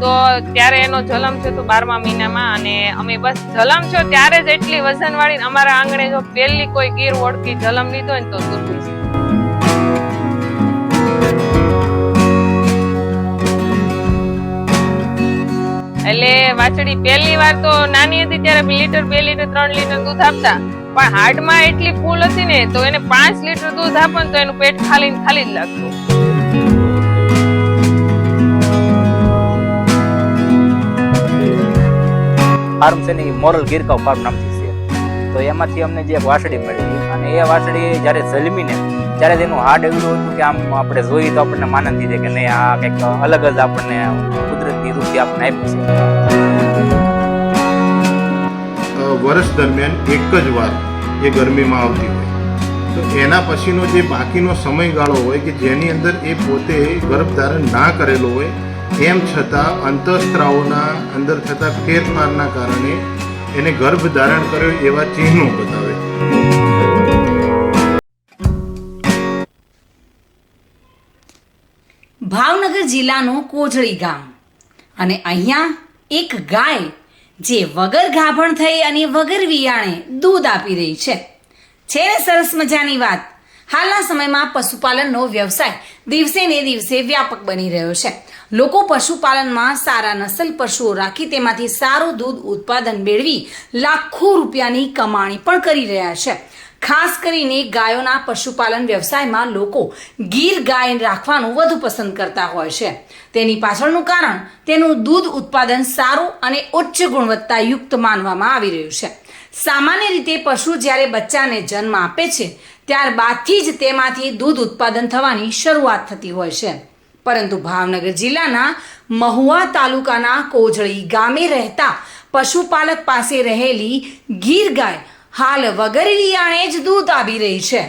તો ત્યારે એનો જલમ થયો તો બારમા મહિનામાં અને અમે બસ જલમ છો ત્યારે જ એટલી વજન વાળી અમારા આંગણે જો પહેલી કોઈ ગીર ઓળખી જલમ લીધો ને તો છે એટલે વાછડી પહેલી વાર તો નાની હતી ત્યારે લીટર બે લીટર, ત્રણ લીટર દૂધ આપતા. પણ હાર્ટમાં એટલી ફૂલ હતી ને, તો એને પાંચ લીટર દૂધ આપે તો એનું પેટ ખાલી ખાલી જ લાગતું. ફાર્મ છે ને એ મોરલ ગીરકાવ ફાર્મ નામથી છે. તો એમાંથી અમને જે વાસળી મળી, અને એ વાસળી જ્યારે જલમીને ત્યારે તેનું હાડ એવું હતું કે આમ આપણે જોઈએ તો આપણને માનંદ થઈ કે નહીં, આ કંઈક અલગ જ આપણને કુદરતી રૂપથી આપણને આપ્યું છે. વર્ષ દરમિયાન એક જ વાર એ ગરમીમાં આવતી હોય. તો એના પછીનો જે બાકીનો સમયગાળો હોય કે જેની અંદર એ પોતે ગર્ભધારણ ના કરેલો હોય, એમ છતાં અંતઃસ્ત્રાવોના અંદર થતા ફેરફારના કારણે એને ગર્ભધારણ કર્યો એવા ચિહ્નો બતાવે. ભાવનગર જિલ્લાનું કોજળી ગામ. અને અહીંયા એક ગાય જે વગર ગાભણ થઈ અને વગર વિયાણે દૂધ આપી રહી છે. છે ને સરસ મજાની વાત. હાલના સમયમાં પશુપાલનનો વ્યવસાય દિવસે ને દિવસે વ્યાપક બની રહ્યો છે. લોકો પશુપાલનમાં સારા નસલ પશુઓ રાખી તેમાંથી સારું દૂધ ઉત્પાદન મેળવી લાખો રૂપિયાની કમાણી પણ કરી રહ્યા છે. ખાસ કરીને ગાયોના પશુપાલન વ્યવસાયમાં લોકો ગીર ગાય રાખવાનું વધુ પસંદ કરતા હોય છે. તેની પાછળનું કારણ તેનું દૂધ ઉત્પાદન સારું અને ઉચ્ચ ગુણવત્તાયુક્ત માનવામાં આવી રહ્યું છે. સામાન્ય રીતે પશુ જ્યારે બચ્ચાને જન્મ આપે છે, ત્યારબાદથી જ તેમાંથી દૂધ ઉત્પાદન થવાની શરૂઆત થતી હોય છે. પરંતુ ભાવનગર જિલ્લાના મહુવા તાલુકાના કોજળી ગામે રહેતા પશુપાલક પાસે રહેલી ગીર ગાય હાલ વગર વિયાણે જ દૂધ આવી રહી છે.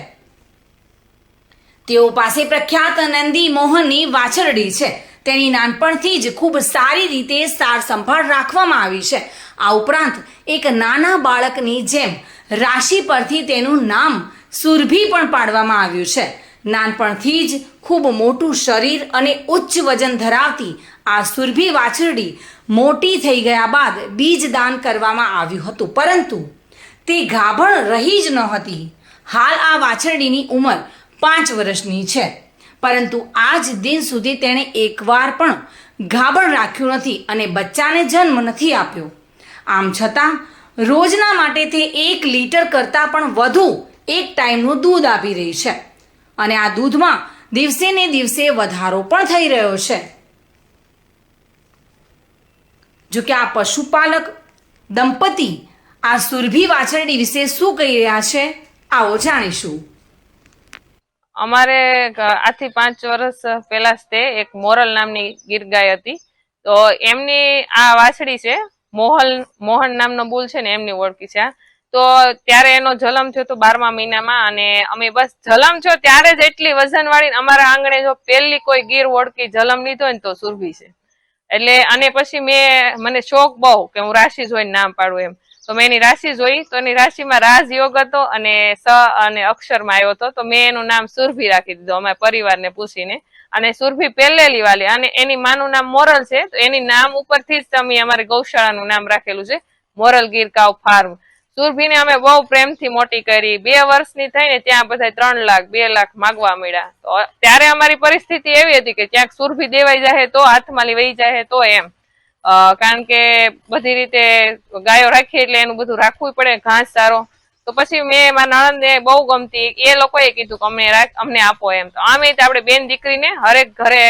તેઓ પાસે પ્રખ્યાત નંદી મોહનની વાછરડી છે. તેની નાનપણથી જ ખૂબ સારી રીતે સાર સંભાળ રાખવામાં આવી છે. આ ઉપરાંત એક નાના બાળકની જેમ રાશિ પરથી તેનું નામ સુરભી પણ પાડવામાં આવ્યું છે. નાનપણથી જ ખૂબ મોટું શરીર અને ઉચ્ચ વજન ધરાવતી આ સુરભી વાછરડી મોટી થઈ ગયા બાદ બીજદાન કરવામાં આવ્યું હતું. પરંતુ તે ગાભણ રહી જ ન હતી. હાલ આ વાછરડીની ઉંમર પાંચ વર્ષની છે. પરંતુ આજ દિન સુધી તેણે એકવાર પણ ગાભણ રાખ્યું નથી અને બચ્ચાને જન્મ નથી આપ્યો. આમ છતાં, રોજના માટે તે એક લીટર કરતાં પણ વધુ એક ટાઈમનું દૂધ આપી રહી છે. અને આ દૂધમાં દિવસે ને દિવસે વધારો પણ થઈ રહ્યો છે. જો કે આ પશુપાલક દંપતી આ સુરભી વાછરડી વિશે શું કહી રહ્યા છે, આવો જાણીશું. અમારે આથી પાંચ વર્ષ પહેલા તે એક મોરલ નામની ગીર ગાય હતી. તો એમની આ વાછડી છે, મોહલ, મોહન નામનો બુલ છે ને એમની ઓળખી છે. તો ત્યારે એનો જલમ થયો તો બારમા મહિનામાં અને અમે બસ જલમ છો ત્યારે જ એટલી વજન વાળી અમારા આંગણે જો પહેલી કોઈ ગીર ઓળખી જલમ લીધો ને તો સુરભી છે. એટલે અને પછી મેં, મને શોખ બહુ કે હું રાશિ જોઈને નામ પાડું એમ. તો મેં એની રાશિ જોઈ, તો એની રાશિમાં રાજયોગ હતો અને સ અને અક્ષરમાં આવ્યો હતો. તો મેં એનું નામ સુરભી રાખી દીધું, અમારા પરિવારને પૂછીને. અને સુરભી પહેલેલી વાલી, અને એની માનું નામ મોરલ છે. તો એની નામ ઉપરથી જ અમે અમારી ગૌશાળાનું નામ રાખેલું છે, મોરલ ગીર કાવ ફાર્મ. સુરભીને અમે બહુ પ્રેમથી મોટી કરી. બે વર્ષની થઈને ત્યાં બધા ત્રણ લાખ, બે લાખ માગવા મળ્યા તો ત્યારે અમારી પરિસ્થિતિ એવી હતી કે ક્યાંક સુરભી દેવાઈ જાય તો હાથમાં લેવાઈ જાય તો એમ. કારણ કે બધી રીતે ગાયો રાખીએ એટલે એનું બધું રાખવું પડે, ઘાસ સારો તો પછી મેં મારા નણંદને બહુ ગમતી એ લોકોએ કીધું કે અમને રાખ, અમને આપો એમ. તો આમ રીતે આપણે બેન દીકરીને હરેક ઘરે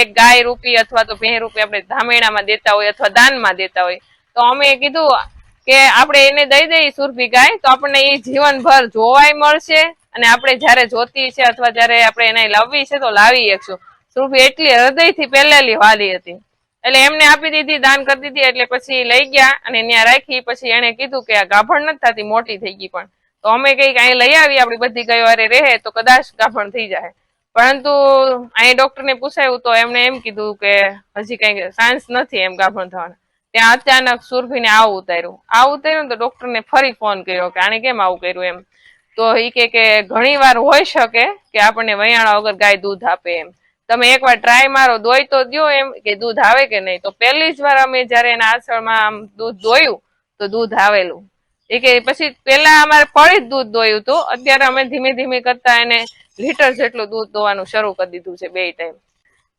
એક ગાય રૂપી અથવા તો ભેં રૂપી આપણે ધામેણામાં દેતા હોય અથવા દાનમાં દેતા હોય. તો અમે કીધું કે આપણે એને દઈ દઈએ સુરભી ગાય, તો આપણને એ જીવનભર જોવાય મળશે અને આપણે જ્યારે જોતી છે અથવા જયારે આપણે એને લાવવી છે તો લાવી શકશું સુરભી એટલી હૃદયથી પહેલેલી વાલી હતી. એટલે એમને આપી દીધી, દાન કરી દીધી, એટલે પછી લઈ ગયા અને ત્યાં રાખી, પછી એને કીધું કે આ ગાભણ નથી થતી, મોટી થઈ ગઈ પણ. તો અમે કઈ અહીં લઈ આવી આપણી બધી ગયો અરે રહે, તો કદાચ ગાભણ થઈ જાય. પરંતુ અહીં ડોક્ટરને પૂછાયું તો એમણે એમ કીધું કે હજી કઈ ચાન્સ નથી એમ ગાભણ થવાના. ત્યાં અચાનક સુરભીને આવું ઉતાર્યું. આવું ઉતાર્યું તો ડોક્ટરને ફરી ફોન કર્યો કે આને કેમ આવું કર્યું એમ. તો એ કે કે ઘણી વાર હોઈ શકે કે આપણને વયાણા વગર ગાય દૂધ આપે એમ. તમે એકવાર ટ્રાય મારો દોઈ તો દ્યો એમ કે દૂધ આવે કે નહીં? તો પહેલી જ વાર અમે જ્યારે એના આસળમાં આમ દૂધ દોયું, તો દૂધ આવેલું. એ કે પછી પેલા અમારે પડી જ દૂધ દોયું હતું. અત્યારે અમે ધીમે ધીમે કરતા એને લીટર જેટલું દૂધ દોવાનું શરૂ કરી દીધું છે બે ટાઈમ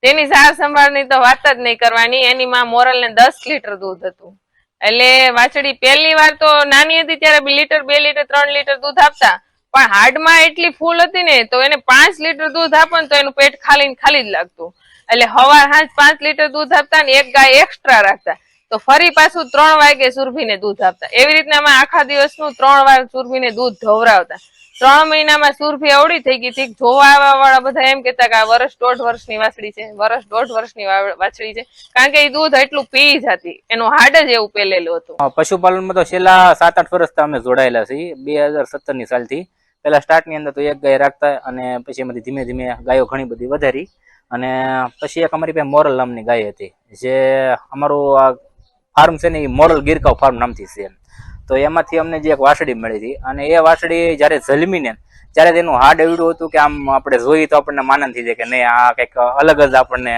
તેની સાર સંભાળની તો વાત જ નહીં કરવાની. એની માં મોરલ ને દસ લીટર દૂધ હતું. એટલે વાછડી પહેલી વાર તો નાની હતી ત્યારે બે લીટર બે લીટર, ત્રણ લીટર દૂધ આપતા. પણ હાર્ટમાં એટલી ફૂલ હતી ને, તો એને પાંચ લીટર દૂધ આપો તો એનું પેટ ખાલી ખાલી જ લાગતું. એટલે હવાર હાંજ પાંચ લીટર દૂધ આપતા ને એક ગાય એક્સ્ટ્રા રાખતા. તો ફરી પાછું ત્રણ વાગે સુરભીને દૂધ આપતા. એવી રીતના અમે આખા દિવસનું ત્રણ વાર સુરભીને દૂધ ધોવરાવતા. ત્રણ મહિનામાં સુરભી અવળી થઈ ગઈ હતી. જોવા આવવા વાળા બધા એમ કેતા કે આ વર્ષ દોઢ વર્ષની વાછડી છે વર્ષ દોઢ વર્ષની વાછડી છે. કારણ કે એ દૂધ એટલું પી જતી એનું હાડ જ એવું પેલેલું હતું. પશુપાલનમાં તો છેલ્લા સાત, આઠ વર્ષથી અમે જોડાયેલા છીએ. બે હજાર સત્તરની સાલથી પહેલા સ્ટાર્ટની અંદર તો એક ગાય રાખતા અને પછી એમાંથી ધીમે ધીમે ગાયો ઘણી બધી વધારી અને પછી એક અમારી પાસે મોરલ નામની ગાય હતી, જે અમારું આ ફાર્મ છે ને એ મોરલ ગીરકાવ ફાર્મ નામથી છે. તો એમાંથી અમને જે એક વાસડી મળી હતી અને એ વાસડી જ્યારે જલમીને ત્યારે તેનું હાડ એવડું હતું કે આમ આપણે જોઈએ તો આપણને માનંદ થઈ જાય કે નહીં, આ કંઈક અલગ જ આપણને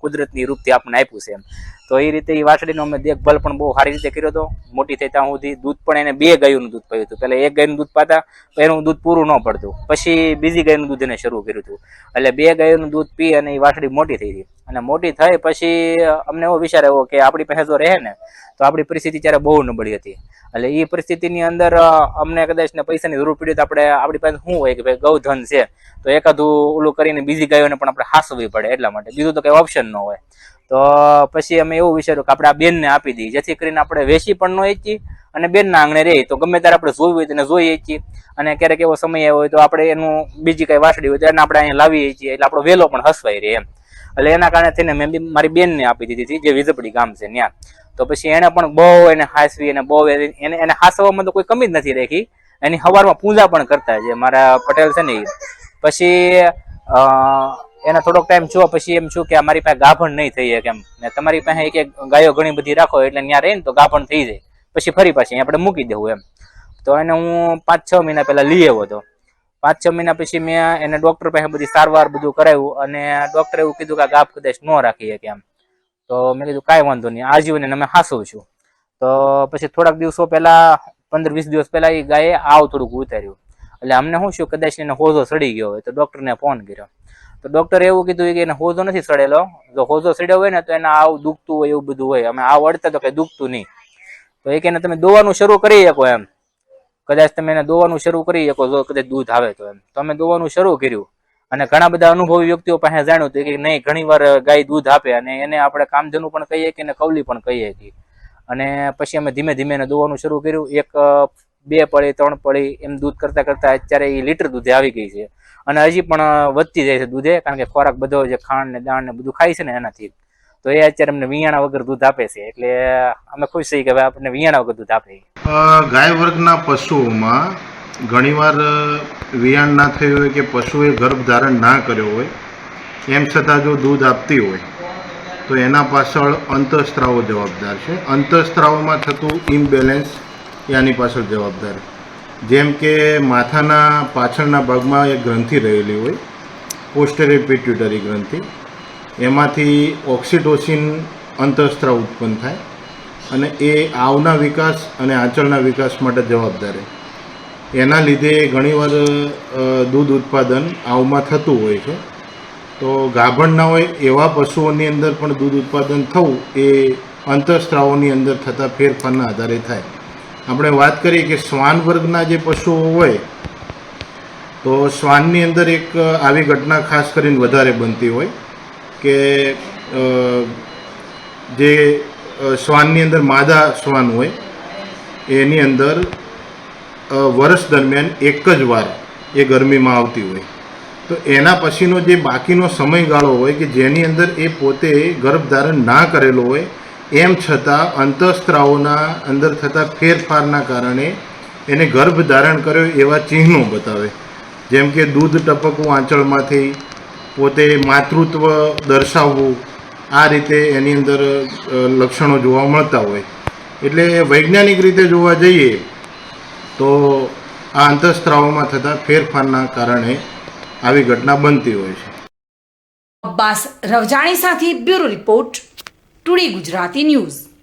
કુદરતની રૂપથી આપણને આપ્યું છે એમ. તો એ રીતે એ વાછડીનો અમે દેખભાલ પણ બહુ સારી રીતે કર્યો હતો. મોટી થઈ ત્યાં સુધી દૂધ પણ એને બે ગાયોનું દૂધ પાયું હતું. પહેલાં એક ગાયનું દૂધ પાતા, તો એનું દૂધ પૂરું ન પડતું. પછી બીજી ગાયનું દૂધ એને શરૂ કર્યું હતું. એટલે બે ગાયોનું દૂધ પી અને એ વાછડી મોટી થઈ હતી અને મોટી થઈ પછી અમને એવો વિચાર આવ્યો કે આપણી પાસે જો રહે ને, તો આપણી પરિસ્થિતિ ત્યારે બહુ નબળી હતી. એટલે એ પરિસ્થિતિની અંદર અમને કદાચ ને પૈસાની જરૂર પડી તો આપણે આપણી પાસે શું હોય કે ભાઈ ગૌધન છે, તો એકાદું ઓલું કરીને બીજી ગાયોને પણ આપણે હાસવી પડે એટલા માટે. બીજું તો કંઈ ઓપ્શન ન હોય. તો પછી અમે એવું વિચાર્યું કે આપણે આ બેનને આપી દઈએ. જેથી કરીને આપણે વેચી પણ ન વેચી અને બેનના આંગણે રહી. તો ગમે ત્યારે આપણે જોયું હોય તેને જોઈ છીએ અને ક્યારેક એવો સમય હોય તો આપણે એનું બીજી કઈ વાસડી હોય તો એને આપણે અહીંયા લાવીએ છીએ એટલે આપણો વેલો પણ હસવાઈ રહે એમ. એટલે એના કારણે થઈને મેં બી મારી બેનને આપી દીધી હતી, જે વિઝપડી ગામ છે ત્યાં. તો પછી એને પણ બહુ એને હાસવી અને બહુ એને એને હાસવામાં તો કોઈ કમી જ નથી રાખી. એની સવારમાં પૂજા પણ કરતા છે મારા પટેલ છે ને. પછી એને થોડોક ટાઈમ થયો પછી એમ છું કે અમારી પાસે ગાભણ નહીં થઈ શકે એમ. ને તમારી પાસે એક એક ગાયો ઘણી બધી રાખો એટલે ત્યાં રહીને તો ગાભણ થઈ જાય. પછી ફરી પાછી આપણે મૂકી દેવું એમ. તો એને હું પાંચ છ મહિના પહેલા લઈ આવ્યો હતો. પાંચ છ મહિના પછી મેં એને ડૉક્ટર પાસે બધી સારવાર બધું કરાવ્યું અને ડૉક્ટરે એવું કીધું કે ગાભ કદાચ ન રાખી શકે એમ. તો મેં કીધું કાંઈ વાંધો નહીં આજીવન એને અમે હાસું છું. તો પછી થોડાક દિવસો પહેલા, પંદર વીસ દિવસ પહેલા એ ગાયે આવ થોડુંક ઉતાર્યું. એટલે અમને શું શું કદાચ એને હોજો સડી ગયો હોય તો ડોક્ટરને ફોન કર્યો. તો ડોક્ટરે એવું કીધું કે એને હોજો નથી સડેલો. જો હોજો સડ્યો હોય ને તો એને આવ દુખતું હોય એવું બધું હોય. અમે આ વળતા તો કઈ દુખતું નહીં. તો એ કે એને તમે દોવાનું શરૂ કરી શકો એમ. કદાચ તમે એને દોવાનું શરૂ કરી શકો, જો કદાચ દૂધ આવે તો એમ. તો અમે દોવાનું શરૂ કર્યું. અને ઘણા બધા અનુભવી વ્યક્તિઓ પાસે જાણ્યું હતું કે નહીં, ઘણી વાર ગાય દૂધ આપે અને એને આપણે કામધેનું પણ કહીએ કે કવલી પણ કહીએ છીએ. અને પછી અમે ધીમે ધીમે એને દોવાનું શરૂ કર્યું. એક બે પડી ત્રણ પડી એમ દૂધ કરતા કરતા અત્યારે એ લીટર દૂધે આવી ગઈ છે. અને હજી પણ વધતી જાય છે દૂધે, કારણ કે ખોરાક બધો જે ખાંડ ને દાણ ને બધું ખાય છે ને એનાથી. તો એ અત્યારે અમને વિયાણા વગર દૂધ આપે છે. એટલે અમે ખુશ થઈ કે ભાઈ આપણને વિયાણા વગર દૂધ આપે. ગાય વર્ગના પશુઓમાં ઘણીવાર વિયાણ ના થયું હોય કે પશુએ ગર્ભ ધારણ ના કર્યો હોય, એમ છતાં જો દૂધ આપતી હોય, તો એના પાછળ અંતઃસ્ત્રાવો જવાબદાર છે. અંતઃસ્ત્રાવોમાં થતું ઇમ્બેલેન્સ એ આની પાછળ જવાબદાર. જેમ કે માથાના પાછળના ભાગમાં એક ગ્રંથિ રહેલી હોય પોસ્ટેરિયર પિટ્યુટરી ગ્રંથિ. એમાંથી ઓક્સિટોસિન અંતઃસ્ત્રાવ ઉત્પન્ન થાય અને એ આવના વિકાસ અને આંચળના વિકાસ માટે જવાબદાર. એના લીધે ઘણીવાર દૂધ ઉત્પાદન આવમાં થતું હોય છે. તો ગાભણ ના હોય, એવા પશુઓની અંદર પણ દૂધ ઉત્પાદન થવું એ અંતઃસ્ત્રાવોની અંદર થતા ફેરફારના આધારે થાય. આપણે વાત કરીએ કે શ્વાન વર્ગના જે પશુઓ હોય, તો શ્વાનની અંદર એક આવી ઘટના ખાસ કરીને વધારે બનતી હોય કે જે શ્વાનની અંદર માદા શ્વાન હોય, એની અંદર વર્ષ દરમિયાન એક જ વાર એ ગરમીમાં આવતી હોય. તો એના પછીનો જે બાકીનો સમયગાળો હોય કે જેની અંદર એ પોતે ગર્ભધારણ ના કરેલો હોય એમ છતાં અંતઃસ્ત્રાવોના અંદર થતા ફેરફારના કારણે એને ગર્ભ ધારણ કર્યો એવા ચિહ્નો બતાવે. જેમ કે દૂધ ટપકવું આંચળમાંથી, પોતે માતૃત્વ દર્શાવવું, આ રીતે એની અંદર લક્ષણો જોવા મળતા હોય. એટલે વૈજ્ઞાનિક રીતે જોવા જઈએ તો આ અંતઃસ્ત્રાવોમાં થતા ફેરફારના કારણે આવી ઘટના બનતી હોય છે. અબ્બાસ રવજાણી સાથે bureau report. Today Gujarati news.